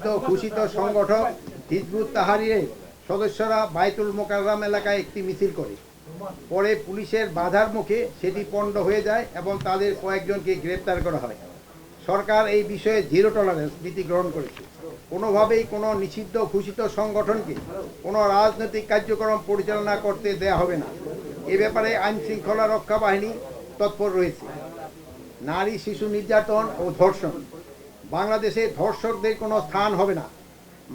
নিষিদ্ধ ঘোষিত সংগঠক হিজবুত তাহারির সদস্যরা বাইতুল মোকাররাম এলাকায় একটি মিছিল করে। পরে পুলিশের বাধার মুখে সেটি পণ্ড হয়ে যায় এবং তাদের কয়েকজনকে গ্রেপ্তার করা হয়। সরকার এই বিষয়ে জিরো টলারেন্স নীতি গ্রহণ করেছে। কোনোভাবেই কোনো নিষিদ্ধ ঘোষিত সংগঠনকে কোনো রাজনৈতিক কার্যক্রম পরিচালনা করতে দেয়া হবে না। এ ব্যাপারে আইন শৃঙ্খলা রক্ষা বাহিনী তৎপর রয়েছে। নারী, শিশু নির্যাতন ও ধর্ষণ বাংলাদেশে ধর্ষকদের কোনো স্থান হবে না।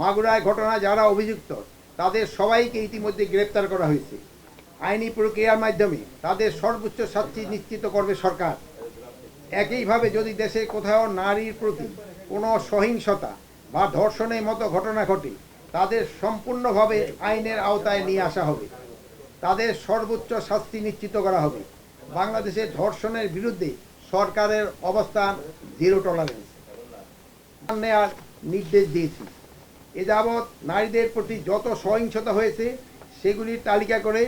মাগুরায় ঘটনা যারা অভিযুক্ত, তাদের সবাইকে ইতিমধ্যে গ্রেপ্তার করা হয়েছে। আইনি প্রক্রিয়ার মাধ্যমে তাদের সর্বোচ্চ শাস্তি নিশ্চিত করবে সরকার। একইভাবে যদি দেশে কোথাও নারীর প্রতি কোনো সহিংসতা বা ধর্ষণের মতো ঘটনা ঘটে, তাদের সম্পূর্ণভাবে আইনের আওতায় নিয়ে আসা হবে। তাদের সর্বোচ্চ শাস্তি নিশ্চিত করা হবে। বাংলাদেশে ধর্ষণের বিরুদ্ধে সরকারের অবস্থান জিরো টলারেন্স নেওয়ার নির্দেশ দিয়েছি। এ যাবৎ নারীদের প্রতি যত সহিংসতা হয়েছে, সেগুলির তালিকা করে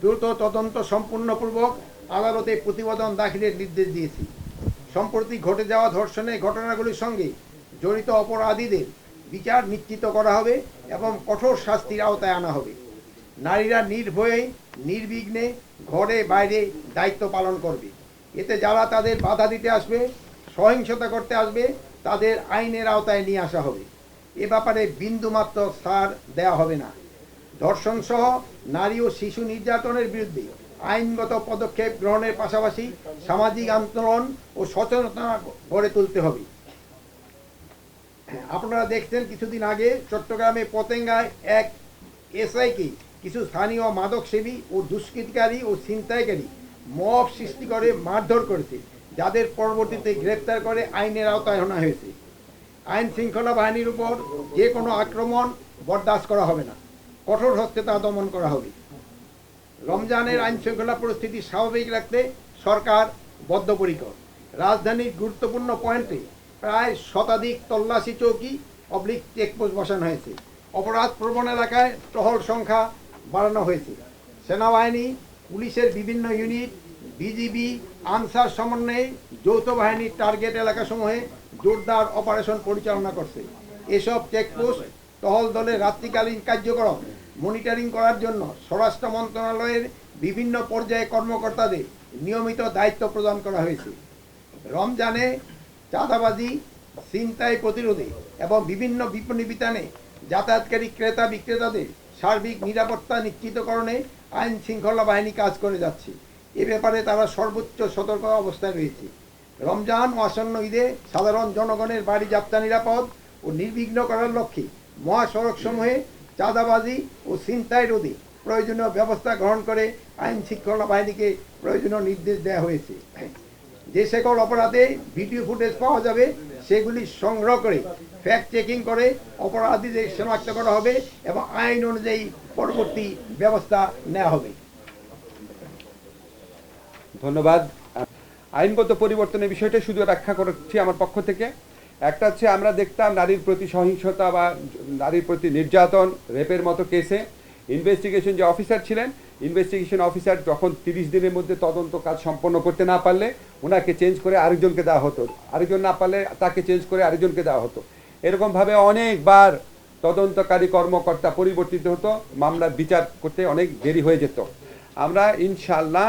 দ্রুত তদন্ত সম্পূর্ণপূর্বক আদালতে প্রতিবেদন দাখিলের নির্দেশ দিয়েছি। সম্প্রতি ঘটে যাওয়া ধর্ষণের ঘটনাগুলির সঙ্গে জড়িত অপরাধীদের বিচার নিশ্চিত করা হবে এবং কঠোর শাস্তির আওতায় আনা হবে। নারীরা নির্ভয়ে, নির্বিঘ্নে ঘরে বাইরে দায়িত্ব পালন করবে। এতে যারা তাদের বাধা দিতে আসবে, সহিংসতা করতে আসবে তাদের আইনের আওতায় নিয়ে আসা হবে। এ ব্যাপারে বিন্দুমাত্র ছাড় দেওয়া হবে না। ধর্ষণ সহ নারী ও শিশু নির্যাতনের বিরুদ্ধে আইনগত পদক্ষেপ গ্রহণের পাশাপাশি সামাজিক আন্দোলন ও সচেতনতা গড়ে তুলতে হবে। আপনারা দেখছেন কিছুদিন আগে চট্টগ্রামে পতেঙ্গায় এক এসআইকে কিছু স্থানীয় মাদক সেবী ও দুষ্কৃতকারী ও ছিনতাইকারী মব সৃষ্টি করে মারধর করেছে। যাদের পরবর্তীতে গ্রেপ্তার করে আইনের আওতায় আনা হয়েছে। আইন শৃঙ্খলা বাহিনীর উপর যে কোনো আক্রমণ বরদাস্ত করা হবে না। কঠোর হস্তে তা দমন করা হবে। রমজানের আইন শৃঙ্খলা পরিস্থিতি স্বাভাবিক রাখতে সরকার বদ্ধপরিকর। রাজধানীর গুরুত্বপূর্ণ পয়েন্টে প্রায় শতাধিক তল্লাশি চৌকি অবলিক চেকপোস্ট বসানো হয়েছে। অপরাধ প্রবণ এলাকায় টহল সংখ্যা বাড়ানো হয়েছে। সেনাবাহিনী, পুলিশের বিভিন্ন ইউনিট বিজিবি আনসার সমন্বয়ে যৌথ বাহিনীর টার্গেট এলাকাসমূহে জোরদার অপারেশন পরিচালনা করছে। এসব চেকপোস্ট টহল দলের রাত্রিকালীন কার্যক্রম মনিটরিং করার জন্য স্বরাষ্ট্র মন্ত্রণালয়ের বিভিন্ন পর্যায়ে কর্মকর্তাদের নিয়মিত দায়িত্ব প্রদান করা হয়েছে। রমজানে চাঁদাবাজি, ছিনতাই প্রতিরোধে এবং বিভিন্ন বিপণী বিতানে যাতায়াতকারী ক্রেতা বিক্রেতাদের সার্বিক নিরাপত্তা নিশ্চিতকরণে আইন শৃঙ্খলা বাহিনী কাজ করে যাচ্ছে। এ ব্যাপারে তারা সর্বোচ্চ সতর্ক অবস্থায় রয়েছে। রমজান ও আসন্ন ঈদে সাধারণ জনগণের বাড়ি যাত্রা নিরাপদ ও নির্বিঘ্ন করার লক্ষ্যে মহাসড়কসমূহে চাঁদাবাজি ও ছিনতাই রোধে প্রয়োজনীয় ব্যবস্থা গ্রহণ করে আইন শৃঙ্খলা বাহিনীকে প্রয়োজনীয় নির্দেশ দেওয়া হয়েছে। যে সকল অপরাধে ভিডিও ফুটেজ পাওয়া যাবে, সেগুলি সংগ্রহ করে ফ্যাক্ট চেকিং করে অপরাধীদের শনাক্ত করা হবে এবং আইন অনুযায়ী পরবর্তী ব্যবস্থা নেওয়া হবে। ধন্যবাদ। আইনগত পরিবর্তনের বিষয়টা শুধু ব্যাখ্যা করছি আমার পক্ষ থেকে। একটা হচ্ছে আমরা দেখতাম নারীর প্রতি সহিংসতা বা নারীর প্রতি নির্যাতন, রেপের মতো কেসে। ইনভেস্টিগেশন যে অফিসার ছিলেন ইনভেস্টিগেশন অফিসার যখন তিরিশ দিনের মধ্যে তদন্ত কাজ সম্পন্ন করতে না পারলে ওনাকে চেঞ্জ করে আরেকজনকে দেওয়া হতো। আরেকজন না পারলে তাকে চেঞ্জ করে আরেকজনকে দেওয়া হতো। এরকমভাবে অনেকবার তদন্তকারী কর্মকর্তা পরিবর্তিত হতো, মামলার বিচার করতে অনেক দেরি হয়ে যেত। আমরা ইনশাল্লাহ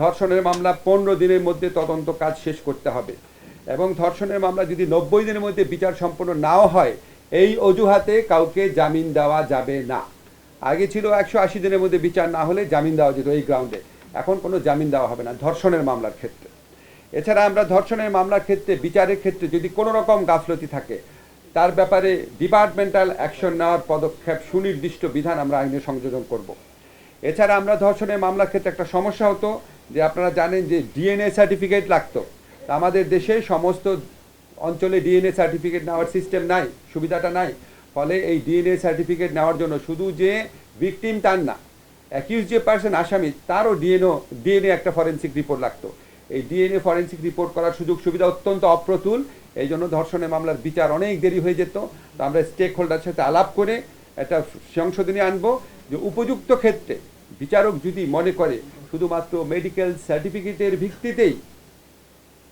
ধর্ষণের মামলা পনেরো দিনের মধ্যে তদন্ত কাজ শেষ করতে হবে। এবং ধর্ষণের মামলা যদি নব্বই দিনের মধ্যে বিচার সম্পন্ন নাও হয়, এই অজুহাতে কাউকে জামিন দেওয়া যাবে না। আগে ছিল একশো আশি দিনের মধ্যে বিচার না হলে জামিন দেওয়া যেত এই গ্রাউন্ডে। এখন কোনো জামিন দেওয়া হবে না, ধর্ষণের মামলার ক্ষেত্রে। এছাড়া আমরা ধর্ষণের মামলার ক্ষেত্রে, বিচারের ক্ষেত্রে যদি কোনো রকম গাফলতি থাকে, তার ব্যাপারে ডিপার্টমেন্টাল অ্যাকশন নেওয়ার পদক্ষেপ সুনির্দিষ্ট বিধান আমরা আইনে সংযোজন করব। এছাড়া আমরা ধর্ষণের মামলার ক্ষেত্রে একটা সমস্যা হতো যে আপনারা জানেন যে ডিএনএ সার্টিফিকেট লাগতো। আমাদের দেশে সমস্ত অঞ্চলে ডিএনএ সার্টিফিকেট নেওয়ার সিস্টেম নাই, সুবিধাটা নাই। ফলে এই ডিএনএ সার্টিফিকেট নেওয়ার জন্য শুধু যে ভিকটিম তার না অ্যাকিউজ যে পার্সন আসামি, তারও ডিএনও ডিএনএ একটা ফরেন্সিক রিপোর্ট লাগতো। এই ডিএনএ ফরেন্সিক রিপোর্ট করার সুযোগ সুবিধা অত্যন্ত অপ্রতুল। এই জন্য ধর্ষণের মামলার বিচার অনেক দেরি হয়ে যেত। তো আমরা স্টেক হোল্ডার সাথে আলাপ করে একটা সংশোধনী আনব যে উপযুক্ত ক্ষেত্রে বিচারক যদি মনে করে শুধুমাত্র মেডিকেল সার্টিফিকেটের ভিত্তিতেই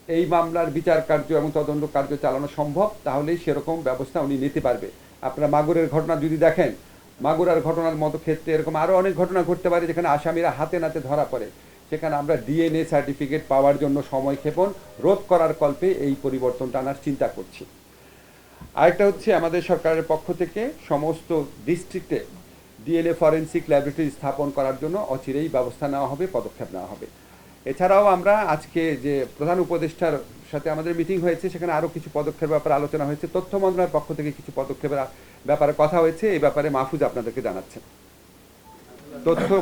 এই মামলার বিচার কার্য এবং তদন্ত কার্য চালানো সম্ভব, তাহলে সেরকম ব্যবস্থা উনি নিতে পারবে। আপনারা মাগুরের ঘটনা যদি দেখেন, মাগুরার ঘটনার মতো ক্ষেত্রে এরকম আরও অনেক ঘটনা ঘটতে পারে যেখানে আসামিরা হাতে নাতে ধরা পড়ে। সেখানে আমরা ডিএনএ সার্টিফিকেট পাওয়ার জন্য সময় ক্ষেপণ, রোধ করার কল্পে এই পরিবর্তনটা আনার চিন্তা করছি। আরেকটা হচ্ছে আমাদের সরকারের পক্ষ থেকে সমস্ত ডিস্ট্রিক্টে ডিএনএ ফরেন্সিক ল্যাবরেটরি স্থাপন করার জন্য অচিরেই ব্যবস্থা নেওয়া হবে, পদক্ষেপ নেওয়া হবে। এছাড়াও আমরা আজকে যে প্রধান উপদেষ্টার সাথে আমাদের মিটিং হয়েছে, সেখানে আরও কিছু পদক্ষেপের ব্যাপারে আলোচনা হয়েছে। তথ্য মন্ত্রণালয়ের পক্ষ থেকে কিছু পদক্ষেপের ব্যাপারে কথা হয়েছে, এই ব্যাপারে মাহফুজ আপনাদেরকে জানাচ্ছেন। তথ্য